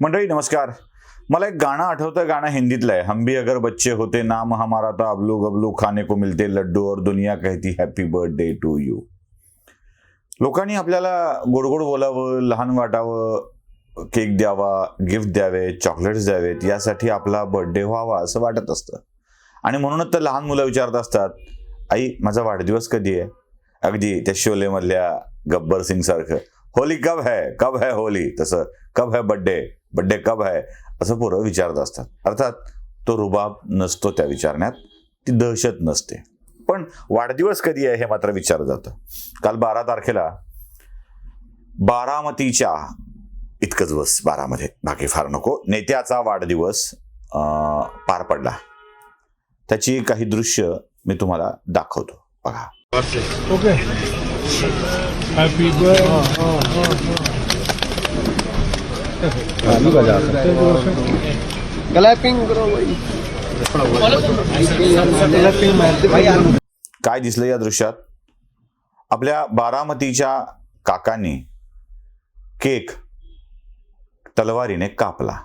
मंडळी नमस्कार. मला एक गाणं आठवतं गाणं हिंदीतलं आहे. हम भी अगर बच्चे होते नाम हमारा था अबलू गबलू खाने को मिलते लड्डू और दुनिया कहती हॅपी बर्थडे टू यू लोकांनी आपल्याला गोडगोड गोड बोलावं लहान वाटावं केक द्यावा गिफ्ट द्यावे चॉकलेट्स द्यावेत यासाठी आपला बर्थडे व्हावा असं वाटत असतं. आणि म्हणूनच तर लहान मुलं विचारत असतात आई माझा वाढदिवस कधी आहे? अगदी त्या शोलेमधल्या गब्बर सिंग सारखं होली कब है? कब है होली? तसं कब है बड्डे बड्डे कब है? असं पोरं विचारत असतात. अर्थात तो रुबाब नसतो त्या विचारण्यात ती दहशत नसते. पण वाढदिवस कधी आहे हे मात्र विचारलं जातं. काल बारा तारखेला बारामतीच्या इतकंच बस बारामध्ये. बाकी फार नको. नेत्याचा वाढदिवस अं, पार पडला. त्याची काही दृश्य मी तुम्हाला दाखवतो. बघा. ओके. काय दिसलं या दृश्यात? आपल्या बारामतीच्या काकांनी केक तलवारीने कापला.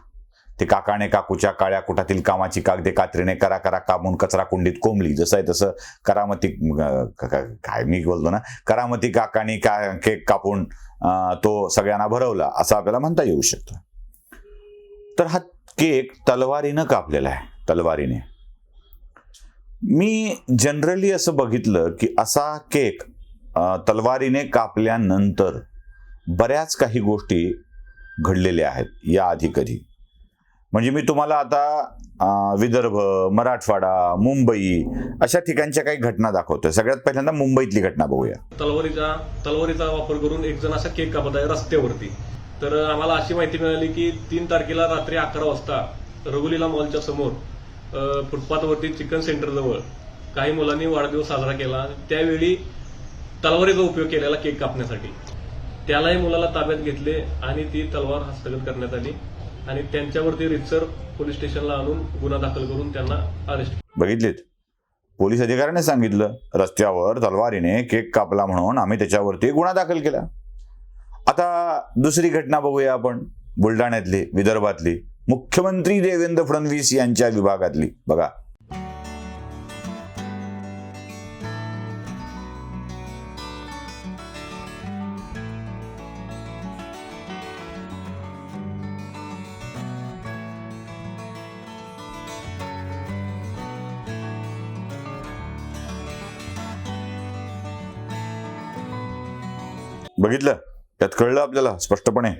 ते काकाने काकूच्या काळ्या कुटातील कामाची कागदे कात्रीने करा करा कापून कचरा कुंडीत कोंबली. जसं आहे तसं करामती काय मी बोलतो ना? करामती काकानी का केक कापून तो सगळ्यांना भरवला असं आपल्याला म्हणता येऊ शकतं. तर हा केक तलवारीनं कापलेला आहे तलवारीने. मी जनरली असं बघितलं की असा केक तलवारीने कापल्यानंतर बऱ्याच काही गोष्टी घडलेल्या आहेत या आधी कधी. म्हणजे मी तुम्हाला आता विदर्भ मराठवाडा मुंबई अशा ठिकाणच्या काही घटना दाखवतोय. सगळ्यात पहिल्यांदा मुंबईतली घटना बघूया. तलवारीचा तलवारीचा वापर करून एक जण असा केक कापत आहे रस्त्यावरती. तर आम्हाला अशी माहिती मिळाली की तीन तारखेला रात्री अकरा वाजता रघुलीला मॉलच्या समोर फुटपाथवरती चिकन सेंटर जवळ काही मुलांनी वाढदिवस साजरा केला. त्यावेळी तलवारीचा उपयोग केलेला केक कापण्यासाठी. त्यालाही मुलाला ताब्यात घेतले आणि ती तलवार हस्तगत करण्यात आली. आणि त्यांच्यावरती रितसर पोलीस स्टेशनला आणून गुन्हा दाखल करून त्यांना अरेस्ट बघितलेत. पोलीस अधिकाऱ्याने सांगितलं रस्त्यावर तलवारीने केक कापला म्हणून आम्ही त्याच्यावरती गुन्हा दाखल केला. आता दुसरी घटना बघूया आपण बुलढाण्यातली विदर्भातली. मुख्यमंत्री देवेंद्र फडणवीस यांच्या विभागातली. बघा बघितलं? त्यात कळलं आपल्याला स्पष्टपणे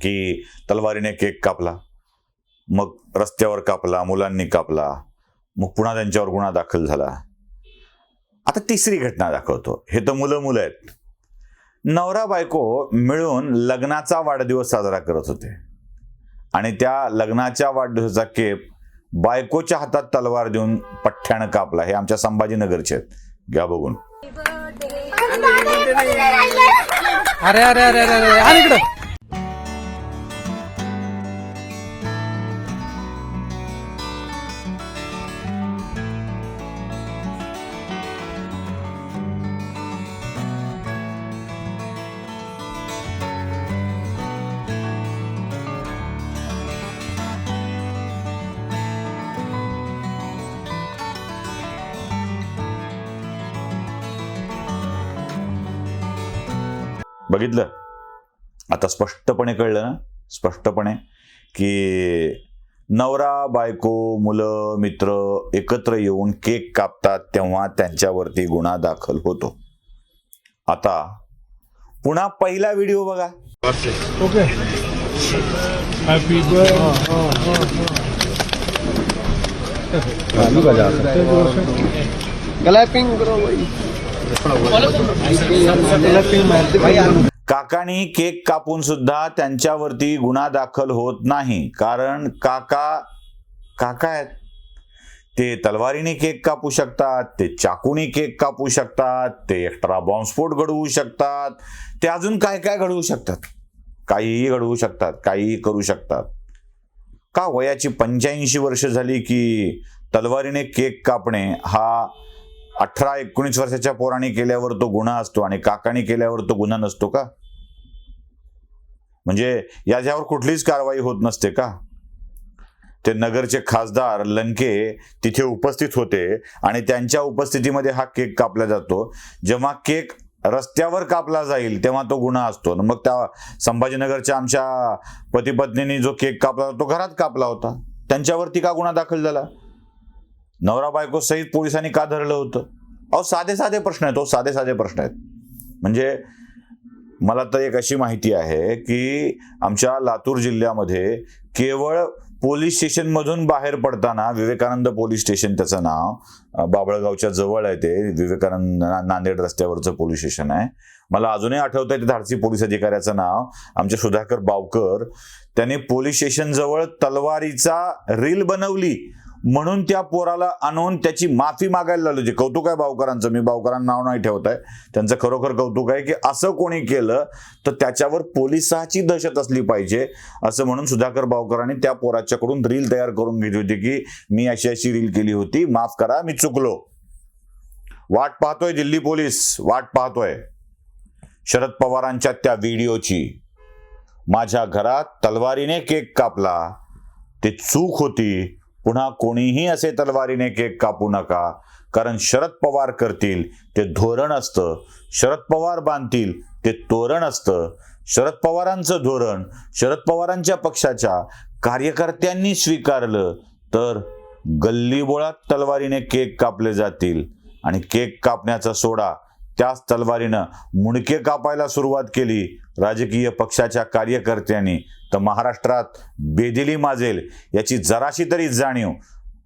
की तलवारीने केक कापला. मग रस्त्यावर कापला मुलांनी कापला. मग पुन्हा त्यांच्यावर गुन्हा दाखल झाला. आता तिसरी घटना दाखवतो. हे तर मुलं मुलं आहेत. नवरा बायको मिळून लग्नाचा वाढदिवस साजरा करत होते. आणि त्या लग्नाच्या वाढदिवसाचा केप बायकोच्या हातात तलवार देऊन पठ्ठ्यानं कापला. हे आमच्या संभाजीनगरचे आहेत. घ्या बघून. अरे अरे अरे अरे अरे इकडं. बघितलं? आता स्पष्टपणे कळलं ना? स्पष्टपणे की नवरा बायको मुलं मित्र एकत्र येऊन केक कापतात तेव्हा त्यांच्यावरती गुन्हा दाखल होतो. आता पुन्हा पहिला व्हिडिओ बघा. ओके. करो काकांनी काकानी केक कापून सुद्धा त्यांच्यावरती गुन्हा दाखल होत नाही. कारण काका काका आहेत. ते तलवारीने केक कापू शकतात ते चाकूनी केक कापू शकतात ते एक्स्ट्रा बॉम्बस्फोट घडवू शकतात. ते अजून काय काय घडवू शकतात? काहीही घडवू शकतात काहीही करू शकतात. का वयाची पंच्याऐंशी वर्ष झाली की तलवारीने केक कापणे हा अठरा एकोणीस वर्षाच्या पोराने केल्यावर तो गुन्हा असतो आणि काकाने केल्यावर तो गुन्हा नसतो का? म्हणजे याच्यावर कुठलीच कारवाई होत नसते का? ते नगरचे खासदार लंके तिथे उपस्थित होते आणि त्यांच्या उपस्थितीमध्ये हा केक कापला जातो. जेव्हा केक रस्त्यावर कापला जाईल तेव्हा तो गुन्हा असतो. मग त्या संभाजीनगरच्या आमच्या पतीपत्नीनी जो केक कापला तो घरात कापला होता. त्यांच्यावरती का गुन्हा दाखल झाला? नवरा बायको सहित पोलिसांनी का धरलं होतं? अहो साधे साधे प्रश्न आहेत हो साधे साधे प्रश्न आहेत. म्हणजे मला तर एक अशी माहिती आहे की आमच्या लातूर जिल्ह्यामध्ये केवळ पोलीस स्टेशनमधून बाहेर पडताना विवेकानंद पोलीस स्टेशन त्याचं नाव बाबळगावच्या जवळ आहे ते विवेकानंद नांदेड रस्त्यावरचं पोलीस स्टेशन आहे. मला अजूनही आठवत आहे ते धाडसी पोलीस अधिकाऱ्याचं नाव आमचे सुधाकर बावकर. त्याने पोलीस स्टेशन जवळ तलवारीचा रील बनवली. म्हणून त्या पोराला आणून त्याची माफी मागायला लागलो. जे कौतुक आहे बावकरांचं मी बावकरांना नाव नाही ठेवत आहे. त्यांचं खरोखर कौतुक आहे की असं कोणी केलं तर त्याच्यावर पोलिसाची दहशत असली पाहिजे असं म्हणून सुधाकर बावकरांनी त्या पोराच्याकडून रील तयार करून घेतली होती की मी अशी अशी रील केली होती माफ करा मी चुकलो. वाट पाहतोय दिल्ली पोलीस वाट पाहतोय. शरद पवारांच्या त्या व्हिडिओची. माझ्या घरात तलवारीने केक कापला. ते चूक होती. पुन्हा कोणीही असे तलवारीने केक कापू नका. कारण शरद पवार करतील ते धोरण असतं. शरद पवार बांधतील ते तोरण असतं. शरद पवारांचं धोरण शरद पवारांच्या पक्षाच्या कार्यकर्त्यांनी स्वीकारलं तर गल्लीबोळात तलवारीने केक कापले जातील. आणि केक कापण्याचा सोडा त्याच तलवारीनं मुंडके कापायला सुरुवात केली. राजकीय पक्षाच्या कार्यकर्त्यांनी. तर महाराष्ट्रात बेदिली माजेल याची जराशी तरी जाणीव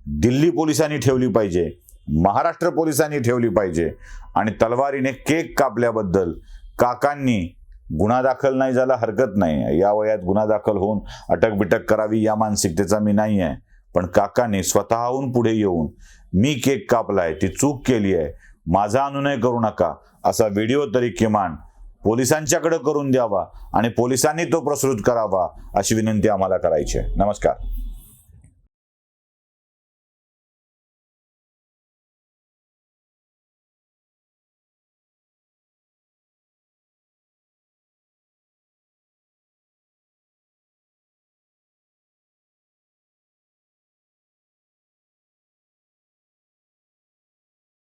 दिल्ली पोलिसांनी ठेवली पाहिजे. महाराष्ट्र पोलिसांनी ठेवली पाहिजे. आणि तलवारीने केक कापल्याबद्दल काकांनी गुन्हा दाखल नाही झाला हरकत नाही. या वयात गुन्हा दाखल होऊन अटक बिटक करावी या मानसिकतेचा मी नाही आहे पण काकांनी स्वतःहून पुढे येऊन मी केक कापलाय ती चूक केली आहे माझा अनुनय करू नका. असा व्हिडिओ तरी किमान पोलिसांच्याकडे करून द्यावा आणि पोलिसांनी तो प्रसृत करावा अशी विनंती आम्हाला करायची आहे. नमस्कार.